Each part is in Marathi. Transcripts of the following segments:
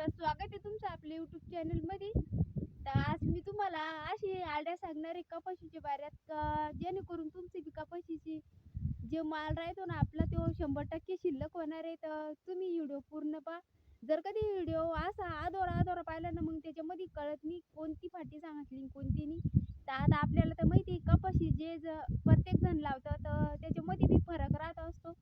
तर स्वागत आहे तुमचं आपल्या युट्यूब चॅनलमध्ये तर आज मी तुम्हाला अशी आयडिया सांगणार आहे कपाशीच्या बाऱ्यात का जेणेकरून तुमची बी कपाशीची जे माल राहतो ना आपला तो शंभर टक्के शिल्लक होणार आहे. तर तुम्ही व्हिडिओ पूर्ण पहा. जर कधी व्हिडिओ असा आदोरा आदोरा पाहिला ना मग त्याच्यामध्ये कळत नाही कोणती फाटी सांगितली कोणती नाही. तर आता आपल्याला तर माहिती आहे कपाशी जे ज प्रत्येक जण लावतं तर त्याच्यामध्ये बी फरक राहत असतो.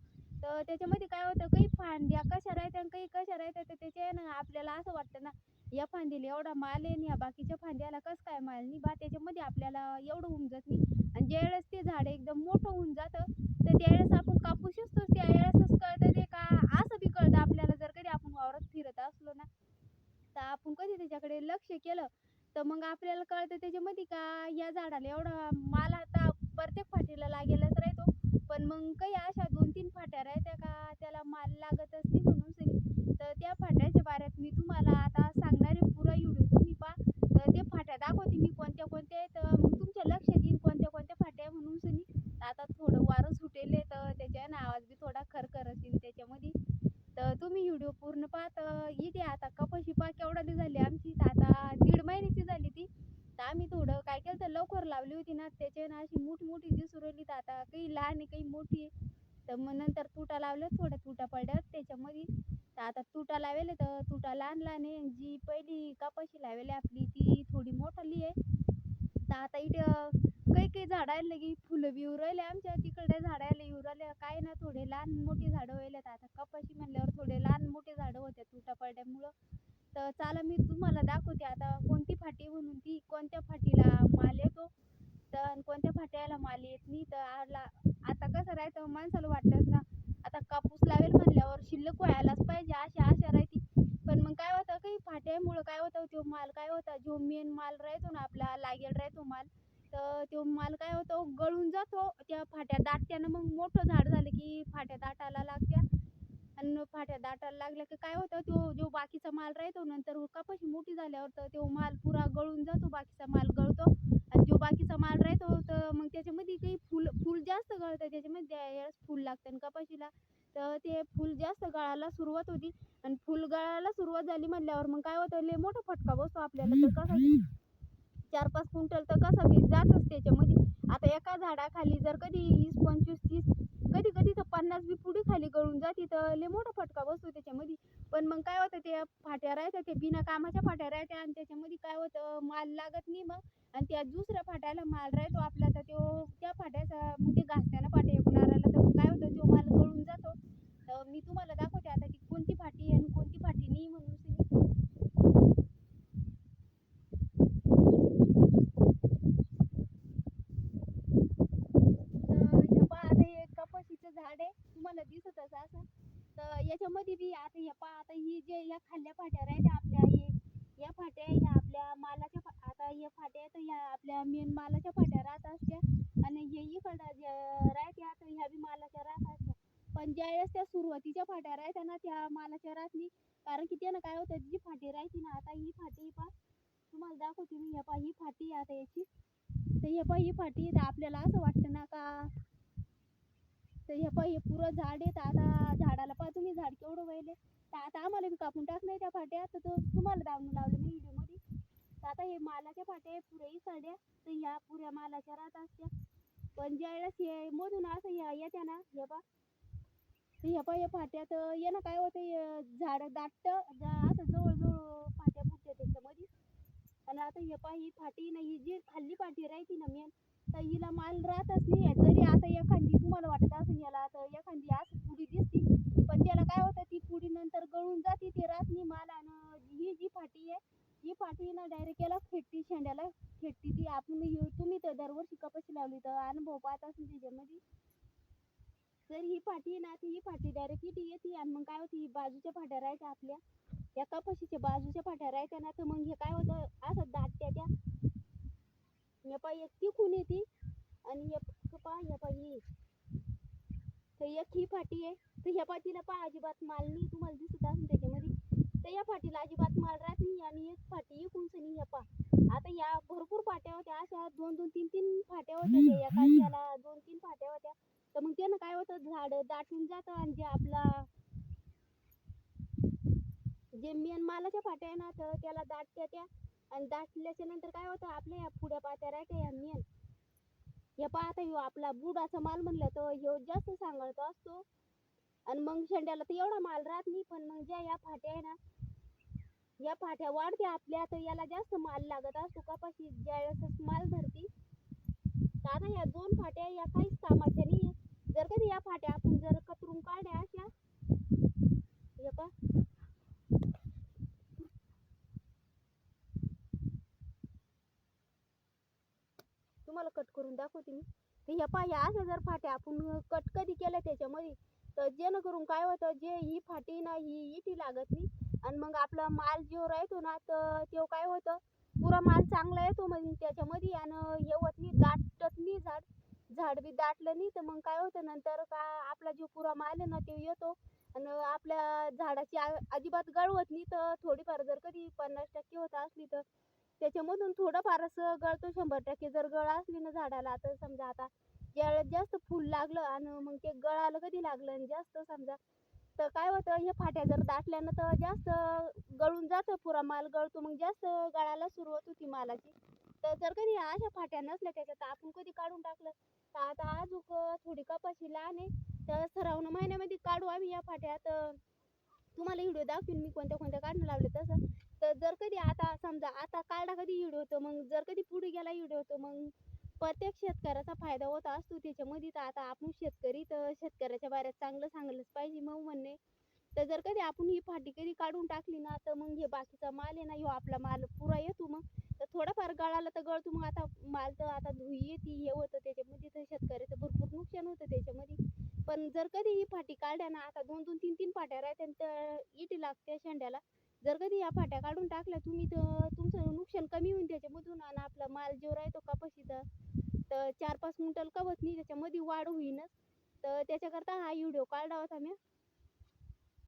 तर त्याच्यामध्ये काय होतं काही फांद्या कशा राहत्या आणि काही कशा राहत्या तर त्याच्यानं आपल्याला असं वाटतं ना या फांदीला एवढा माल आहे या बाकीच्या फांद्याला कसं काय माल नाही. बा त्याच्यामध्ये आपल्याला एवढं होऊन जात नाही. आणि ज्यावेळेस ते झाड एकदम मोठं होऊन जातं तर त्यावेळेस आपण कापू शकतो. त्यावेळेसच कळतं ते का असं बी कळतं आपल्याला जर कधी आपण वावरात फिरत असलो ना तर आपण कधी त्याच्याकडे लक्ष केलं तर मग आपल्याला कळतं त्याच्यामध्ये का या झाडाला एवढा माल आता प्रत्येक फाटीला लागेलच राहतो पण मग काही अशा दोन तीन फाट्या राहत्या का त्याला माल लागतच नाही म्हणून सनी तर त्या फाट्याच्या बाऱ्यात मी तुम्हाला आता सांगणार आहे पुरा व्हिडिओ तुम्ही पहा तर ते फाट्या दाखवते मी कोणत्या कोणत्या आहेत तर मग तुमच्या लक्षात येईल कोणत्या कोणत्या फाट्या आहे म्हणून सनी तर आता थोडं वारं सुटेल आहे तर त्याच्यानं आवाज बी थोडा खरखर असेल त्याच्यामध्ये तर तुम्ही व्हिडिओ पूर्ण पाहता येते इथे आता कपाशी पा केवढाली झाली आमची तर आता दीड महिन्याची झाली ती. तर आम्ही थोडं काय केलं तर लवकर लावली होती ना त्याच्यानं अशी मोठी मोठी दिसू राहिली तर आता काही लहान आहे काही मोठी आहे. तर मग नंतर तुटा लावल्या थोड्या तुटा पडल्या त्याच्यामध्ये. तर आता तुटा लावेल तर तुटा लहान लहान आहे जी पहिली कपाशी लावेली आपली ती थोडी मोठाली आहे. तर आता इथं काही काही झाडायला लगी फुलं बी राहिले आमच्या तिकडे झाडायला येऊ राहिले काय ना थोडे लहान मोठी झाडं व्हायला आता कपाशी म्हणल्यावर थोडे लहान मोठे झाडं होते तुटा पडल्यामुळं. तर चला मी तुम्हाला दाखवते आता कोणती फाटी म्हणून ती. कोणत्या फाटीला माल येतो? तर कोणत्या फाट्याला माल येत नाही? तर आला आता कसं राहतं माणसाला वाटतंच ना. आता कापूस लावेल म्हणल्यावर शिल्लक व्हायलाच पाहिजे अशा आशा राहते. पण मग काय होतं काही फाट्यामुळं काय होतं तो माल काय होता? जो मेन माल राहतो ना आपला लागेल राहतो माल. तर तो माल काय होतो गळून जातो. त्या फाट्या दाटत्यानं मग मोठं झाड झालं की फाट्या दाटायला लागत्या. आणि फाट्या दाटायला लागल्या की काय होतं तो जो बाकीचा माल राहतो नंतर कपाशी मोठी झाल्यावर तर तो माल पुरा गळून जातो बाकीचा माल गळतो. आणि जो बाकीचा माल राहतो तर मग त्याच्यामध्ये काही फुल फुल जास्त गळतं. त्याच्यामध्ये फुल लागतं आणि कपाशीला तर ते फुल जास्त गळायला सुरुवात होती. आणि फुल गळायला सुरुवात झाली म्हणल्यावर मग काय होतं लय मोठा फटका बसतो आपल्याला. तर कसा चार पाच क्विंटल तर कसा बी जातच त्याच्यामध्ये आता एका झाडाखाली जर कधी वीस पंचवीस तीस कधी कधी तर पन्नास बी पुढे खाली गळून जाते तर लय मोठा फटका बसतो त्याच्यामध्ये. पण मग काय होतं ते फाट्या राहत्या ते बिना कामाच्या फाट्या राहत्या आणि त्याच्यामध्ये काय होतं माल लागत नाही मग. आणि त्या दुसऱ्या फाट्याला माल राहतो आपला तर तो त्या फाट्याचा म्हणजे मग ते घासत्यानं फाट्या एकूणाला तर मग काय होतं तो माल गळून जातो तर मी तुम्हाला दाखवते आता ती कोणती फाटी आहे आणि कोणती फाटी नाही म्हणून सांगितलं. तर हे पहा आता हे कपाशीचं झाड आहे तुम्हाला दिसतच असं तर ही आता हे पहा आता ही जे या खाल्ल्या फाट्या राहत्या आपल्या हे या फाट्या ह्या आपल्या मालाच्या फा आता या फाट्या तर ह्या आपल्या मेन मालाच्या फाट्या राहत असत्या. आणि हे इकडं जे राहत्या तर ह्या बी मालाच्या राहत असत्या. पण ज्या वेळेस त्या सुरुवातीच्या फाट्या राहत्या ना त्या मालाच्या राहत नाही कारण की त्यानं काय होतं जी फाटी राहते ना आता ही फाटी पा तुम्हाला दाखवते मी हे पा ही फाटी आहे आता याची. तर हे पा ही फाटी तर आपल्याला असं वाटतं ना का तर हे पाय हे पुरं झाड आहे तर आता झाडाला पाहा तुम्ही झाड केवढं वहिले तर आता आम्हाला बी कापून टाकलंय त्या फाट्या. तर तो तुम्हाला दाबून लावलं मी व्हिडिओमध्ये. तर आता हे मालाच्या फाट्या आहे पुऱ्याही साड्या. तर ह्या पुऱ्या मालाच्या राहत असत्या. पण ज्यावेळेस हे मधून असं ह्या येत्या ना हे पा तर ह्या पाय या फाट्यात ना काय होतं झाड दाटतं असं जवळजवळ फाट्या फुटत्या त्याच्यामध्ये. आणि आता हे पाय ही फाटी ना ही जी खाल्ली फाटी राहते ना मेन तर हिला माल राहतच नाही जरी आता एखादी तुम्हाला वाटत असेल याला आता एखादी असं पुडी दिसती पण त्याला काय होतं ती पुडी नंतर गळून जाते ते राहत नाही माल आणि ही जी फाटी आहे ही फाटी ना डायरेक्ट याला फेटती शेंड्याला फेटती ती. आपण तुम्ही तर दरवर्षी कपाशी लावली तर अनुभव पाहत असेल त्याच्यामध्ये. तर ही फाटी आहे ना ती ही फाटी डायरेक्ट किती येते आणि मग काय होती ही बाजूच्या फाट्या राहायच्या आपल्या. या कपाशीच्या बाजूच्या फाट्या राहायच्या ना तर मग हे काय होतं असं दाटत्या त्या. हे पहा एक तिकून येते आणि हे पहा हे ही तर एक ही फाटी आहे. तर ह्या फाटीला पा अजिबात माल नाही तुम्हाला दिसत असेल त्याच्यामध्ये. तर या फाटीला अजिबात माल राहत नाही आणि एक फाटी इकून सनी ह्या पहा आता या भरपूर फाट्या होत्या. अशा दोन दोन तीन तीन फाट्या होत्या त्या. एका दोन तीन फाट्या होत्या. तर मग त्यानं काय होतं? झाड दाटून जातं आणि जे आपला जे मेन मालाच्या फाट्या आहे ना तर त्याला दाटत्या त्या. आणि दाटल्याच्या नंतर काय होतं? आपल्या या पुढ्या पात्या राहत्या या मेन. या पाहता ह्यो आपला बुडाचा माल म्हणलं तर ह्यो जास्त सांगायचा असतो. आणि मग शेंड्याला तर एवढा माल राहत नाही पण मग ज्या या फाट्या आहे ना या फाट्या वाढते आपल्या तर याला जास्त माल लागत असतो. कपाशी ज्या वेळेस माल धरती आता या दोन फाट्या या काहीच कामाच्या नाही जर कधी या फाट्या आपण जर कतरून काढल्या अशा हे पहा तुम्हाला करून दाखवते मी. तर ह्या पहा ह्या अशा जर फाट्या आपण कट कधी केल्या त्याच्यामध्ये तर जेणेकरून काय होतं जे ही फाटी ना ही इटी लागत नाही. आणि मग आपला माल जो राहतो ना तर तो काय होतं पुरा माल चांगला येतो मग त्याच्यामध्ये आणि येवत नाही दाटत नाही झाड. झाड बी दाटलं नाही तर मग काय होतं नंतर का आपला जो पुरा माल आहे ना तो येतो. आणि आपल्या झाडाची अजिबात गळवत नाही तर थोडीफार जर कधी पन्नास टक्के होत असली तर त्याच्यामधून थोडंफार असं गळतो शंभर टक्के. जर गळ असली ना झाडाला तर समजा आता ज्यावेळेस जास्त फुल लागलं आणि मग ते गळाला कधी लागलं आणि जास्त समजा तर काय होतं हे फाट्या जर दाटल्यानं तर जास्त गळून जातं पुरा माल गळतो. मग जास्त गळायला सुरुवात होती मालाची. तर जर कधी अशा फाट्या नसल्या त्याच्यात आपण कधी काढून टाकलं? तर आता अजूक थोडी कपाशी लहान आहे. तर सरावनं महिन्यामध्ये काढू आम्ही या फाट्या तर तुम्हाला व्हिडिओ दाखवीन मी कोणत्या कोणत्या काढणं लावले तसं. तर जर कधी आता समजा आता काढला कधी व्हिडिओ होतो मग जर कधी पुढे गेला व्हिडिओ होतो मग प्रत्येक शेतकऱ्याचा फायदा होत असतो. त्याच्यामध्ये तर आता आपण शेतकरी तर शेतकऱ्याच्या बाऱ्यात चांगलं सांगलंच पाहिजे. मग म्हणणे तर जर कधी आपण ही फाटी कधी काढून टाकली ना तर मग हे बाकीचा माल आहे ना ह्यो आपला माल पुरा येतो मग. तर थोडाफार गळाला तर गळतो मग आता माल तर आता धुई येते हे होतं. त्याच्यामध्ये तर शेतकऱ्याचं भरपूर नुकसान होतं त्याच्यामध्ये. पण जर कधी ही फाटी काढल्या ना आता दोन दोन तीन तीन फाट्या राहत्या तर इटी लागते शेंड्याला जर कधी या फाट्या काढून टाकल्या तुम्ही तर तुमचं नुकसान कमी होईल त्याच्यामधून आणि आपला माल जो राहतो कपाशीचा तर चार पाच क्विंटल कवत नाही त्याच्यामध्ये वाढ होईनच. तर त्याच्याकरता हा व्हिडिओ काढला होता मी